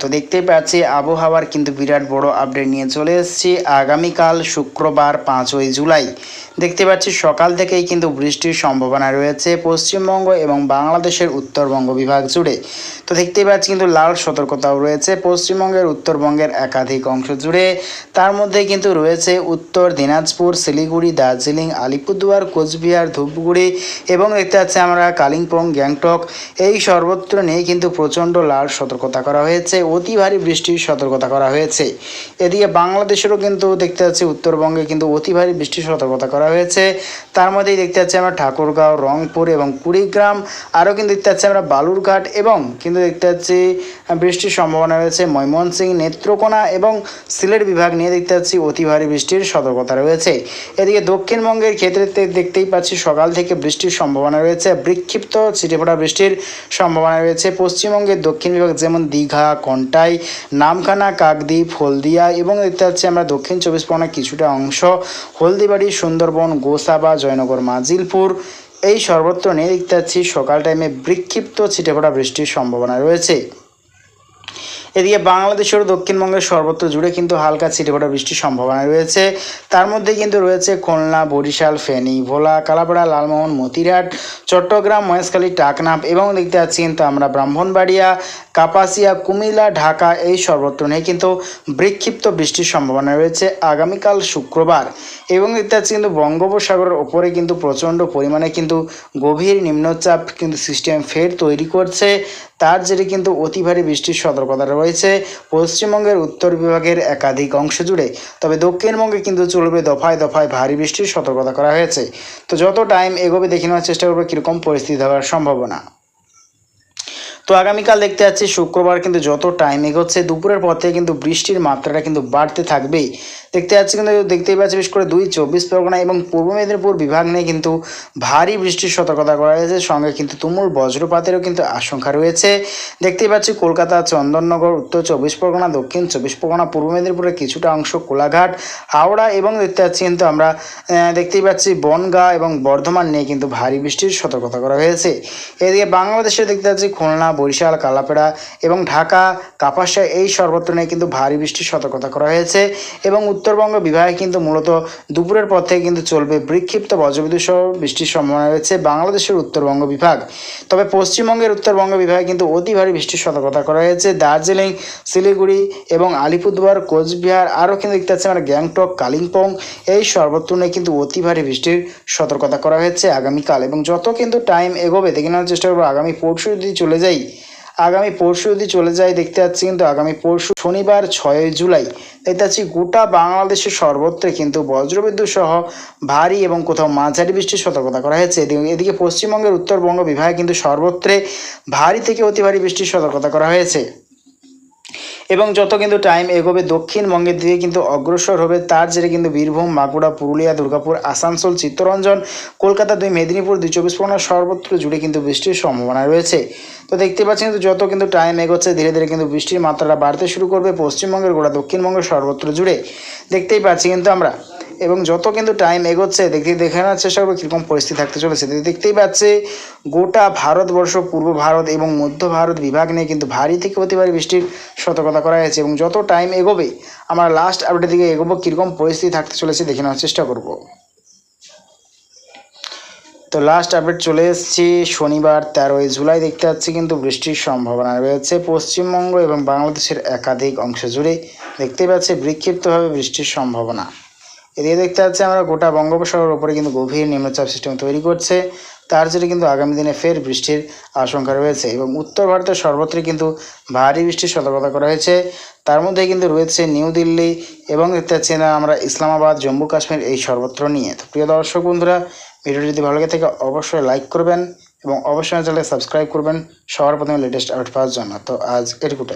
তো দেখতেই পাচ্ছি আবহাওয়ার কিন্তু বিরাট বড় আপডেট নিয়ে চলে এসেছি আগামীকাল শুক্রবার পাঁচই জুলাই। দেখতে পাচ্ছি সকাল থেকেই কিন্তু বৃষ্টির সম্ভাবনা রয়েছে পশ্চিমবঙ্গ এবং বাংলাদেশের উত্তরবঙ্গ বিভাগ জুড়ে। তো দেখতেই পাচ্ছি কিন্তু লাল সতর্কতাও রয়েছে পশ্চিমবঙ্গের উত্তরবঙ্গের একাধিক অংশ জুড়ে। তার মধ্যে কিন্তু রয়েছে উত্তর দিনাজপুর, শিলিগুড়ি, দার্জিলিং, আলিপুরদুয়ার, কোচবিহার, ধূপগুড়ি এবং দেখতে পাচ্ছি আমরা কালিম্পং, গ্যাংটক। এই সর্বত্র নিয়ে কিন্তু প্রচণ্ড লাল সতর্কতা করা হয়েছে অতি ভারী বৃষ্টির সতর্কতা করা হয়েছে। এদিকে বাংলাদেশেরও কিন্তু দেখতে পাচ্ছি, উত্তরবঙ্গে কিন্তু অতি ভারী বৃষ্টির সতর্কতা করা হয়েছে। তার মধ্যেই দেখতে পাচ্ছি আমরা ঠাকুরগাঁও, রংপুর এবং কুড়িগ্রাম। আরও কিন্তু দেখতে পাচ্ছি আমরা বালুরঘাট এবং কিন্তু দেখতে পাচ্ছি বৃষ্টির সম্ভাবনা রয়েছে ময়মনসিং, নেত্রকোনা এবং সিলেট বিভাগ নিয়ে দেখতে পাচ্ছি অতি ভারী বৃষ্টির সতর্কতা রয়েছে। এদিকে দক্ষিণবঙ্গের ক্ষেত্রে দেখতেই পাচ্ছি সকাল থেকে বৃষ্টির সম্ভাবনা রয়েছে। বিক্ষিপ্ত ছিটেফোঁটা বৃষ্টির সম্ভাবনা রয়েছে। পশ্চিমবঙ্গের দক্ষিণ বিভাগ যেমন দীঘা কন্টাই নামখানা কাকদ্বীপ, হলদিয়া এবং দেখতে পাচ্ছি আমরা দক্ষিণ চব্বিশ পরগনার কিছুটা অংশ। হলদিবাড়ি, সুন্দরবন, গোসাবা, জয়নগর, মাজিলপুর এই সর্বত্র নিয়ে দেখতে পাচ্ছি সকাল টাইমে বিক্ষিপ্ত ছিটেফোঁটা বৃষ্টির সম্ভাবনা রয়েছে। এদিকে বাংলাদেশের দক্ষিণবঙ্গের সর্বত্র জুড়ে কিন্তু হালকা ছিটেফোঁটা বৃষ্টির সম্ভাবনা রয়েছে। তার মধ্যে কিন্তু রয়েছে খুলনা, বরিশাল, ফেনী, ভোলা, কালাপাড়া, লালমোহন, মতিরহাট, চট্টগ্রাম, মহেশখালী, টাকনাফ এবং দেখতে পাচ্ছি কিন্তু আমরা ব্রাহ্মণবাড়িয়া, কাপাসিয়া, কুমিল্লা, ঢাকা এই সর্বত্র নিয়ে কিন্তু বিক্ষিপ্ত বৃষ্টির সম্ভাবনা রয়েছে আগামীকাল শুক্রবার। এবং দেখতে পাচ্ছি কিন্তু বঙ্গোপসাগরের ওপরে কিন্তু প্রচণ্ড পরিমাণে কিন্তু গভীর নিম্নচাপ কিন্তু সিস্টেম ফের তৈরি করছে। তার জেরে কিন্তু অতি ভারী বৃষ্টির সতর্কতা রয়েছে পশ্চিমবঙ্গের উত্তর বিভাগের একাধিক অংশ জুড়ে। তবে দক্ষিণবঙ্গে কিন্তু চলবে দফায় দফায় ভারী বৃষ্টির সতর্কতা করা হয়েছে। তো যত টাইম এগোবে, দেখে নেওয়ার চেষ্টা করবে কীরকম পরিস্থিতি হওয়ার সম্ভাবনা। তো আগামীকাল দেখতে পাচ্ছি শুক্রবার কিন্তু যত টাইম এগোচ্ছে, দুপুরের পর থেকে কিন্তু বৃষ্টির মাত্রাটা কিন্তু বাড়তে থাকবেই। দেখতে পাচ্ছি কিন্তু, দেখতেই পাচ্ছি বিশেষ করে দুই চব্বিশ পরগনা এবং পূর্ব মেদিনীপুর বিভাগ নিয়ে কিন্তু ভারী বৃষ্টির সতর্কতা করা হয়েছে, সঙ্গে কিন্তু তুমুল বজ্রপাতেরও কিন্তু আশঙ্কা রয়েছে। দেখতেই পাচ্ছি কলকাতা, চন্দননগর, উত্তর চব্বিশ পরগনা, দক্ষিণ চব্বিশ পরগনা, পূর্ব মেদিনীপুরের কিছুটা অংশ কোলাঘাট, হাওড়া এবং দেখতে পাচ্ছি কিন্তু আমরা দেখতেই পাচ্ছি বনগাঁ এবং বর্ধমান নিয়ে কিন্তু ভারী বৃষ্টির সতর্কতা করা হয়েছে। এদিকে বাংলাদেশে দেখতে পাচ্ছি খুলনা বরিশাল, কালাপেড়া এবং ঢাকা, কাপাসিয়া এই সর্বত্র নিয়ে কিন্তু ভারী বৃষ্টির সতর্কতা করা হয়েছে এবং উত্তরবঙ্গ বিভাগে কিন্তু মূলত দুপুরের পর থেকে কিন্তু চলবে বিক্ষিপ্ত বজ্রবিদ্যুৎ সহ বৃষ্টির সম্ভাবনা রয়েছে বাংলাদেশের উত্তরবঙ্গ বিভাগ। তবে পশ্চিমবঙ্গের উত্তরবঙ্গ বিভাগে কিন্তু অতি ভারী বৃষ্টির সতর্কতা করা হয়েছে। দার্জিলিং, শিলিগুড়ি এবং আলিপুরদুয়ার, কোচবিহার আরও কিন্তু দেখতে পাচ্ছি আমরা গ্যাংটক, কালিম্পং এই সর্বত্র নিয়ে কিন্তু অতি ভারী বৃষ্টির সতর্কতা করা হয়েছে আগামীকাল এবং যত কিন্তু টাইম এগোবে দেখে নেওয়ার চেষ্টা করব। আগামী পরশু যদি চলে যাই আগামী পরশু যদি চলে যায়, দেখতে পাচ্ছি কিন্তু আগামী পরশু শনিবার ছয়ই জুলাই। দেখতে পাচ্ছি গোটা বাংলাদেশের সর্বত্রে কিন্তু বজ্রবিদ্যুৎ সহ ভারী এবং কোথাও মাঝারি বৃষ্টির সতর্কতা করা হয়েছে। এদিকে এদিকে পশ্চিমবঙ্গের উত্তরবঙ্গ বিভাগে কিন্তু সর্বত্রে ভারী থেকে অতি ভারী বৃষ্টির সতর্কতা করা হয়েছে। এবং যত কিন্তু টাইম এগোবে, দক্ষিণবঙ্গের দিকে কিন্তু অগ্রসর হবে, তার জেরে কিন্তু বীরভূম, বাঁকুড়া, পুরুলিয়া, দুর্গাপুর, আসানসোল, চিত্তরঞ্জন, কলকাতা দুই, মেদিনীপুর দুই, চব্বিশ পরগনা সর্বত্র জুড়ে কিন্তু বৃষ্টির সম্ভাবনা রয়েছে। তো দেখতে পাচ্ছি কিন্তু যত কিন্তু টাইম এগোচ্ছে, ধীরে ধীরে কিন্তু বৃষ্টির মাত্রাটা বাড়তে শুরু করবে, পশ্চিমবঙ্গের গোড়া দক্ষিণবঙ্গের সর্বত্র জুড়ে। দেখতেই পাচ্ছি কিন্তু আমরা। এবং যত কিন্তু টাইম এগোচ্ছে দেখতে দেখে নেওয়ার চেষ্টা করব কীরকম পরিস্থিতি থাকতে চলেছে। দেখতেই পাচ্ছে, গোটা ভারতবর্ষ, পূর্ব ভারত এবং মধ্য ভারত বিভাগ নিয়ে কিন্তু ভারী থেকে ভারী বৃষ্টির সতর্কতা করা হয়েছে এবং যত টাইম এগোবে, আমরা লাস্ট আপডেটের দিকে এগোবো, কীরকম পরিস্থিতি থাকতে চলেছে দেখে নেওয়ার চেষ্টা করব। তো লাস্ট আপডেট চলে এসেছি, শনিবার তেরোই জুলাই দেখতে পাচ্ছি কিন্তু বৃষ্টির সম্ভাবনা রয়েছে পশ্চিমবঙ্গ এবং বাংলাদেশের একাধিক অংশ জুড়ে। দেখতে পাচ্ছি বিক্ষিপ্তভাবে বৃষ্টির সম্ভাবনা। এদিকে দেখতে পাচ্ছি আমরা গোটা বঙ্গোপসাগরের উপরে কিন্তু গভীর নিম্নচাপ সিস্টেম তৈরি করছে। তার জন্য কিন্তু আগামী দিনে ফের বৃষ্টির আশঙ্কা রয়েছে এবং উত্তর ভারতের সর্বত্রই কিন্তু ভারী বৃষ্টির সতর্কতা করা হয়েছে। তার মধ্যে কিন্তু রয়েছে নিউ দিল্লি এবং দেখতে পাচ্ছি না আমরা ইসলামাবাদ, জম্মু কাশ্মীর এই সর্বত্র নিয়ে। তো প্রিয় দর্শক বন্ধুরা, ভিডিওটি যদি ভালো লাগে থাকে অবশ্যই লাইক করবেন এবং অবশ্যই চ্যানেলে সাবস্ক্রাইব করবেন সবার প্রথমে লেটেস্ট আপডেট পাওয়ার জন্য। তো আজ এটুকুটাই।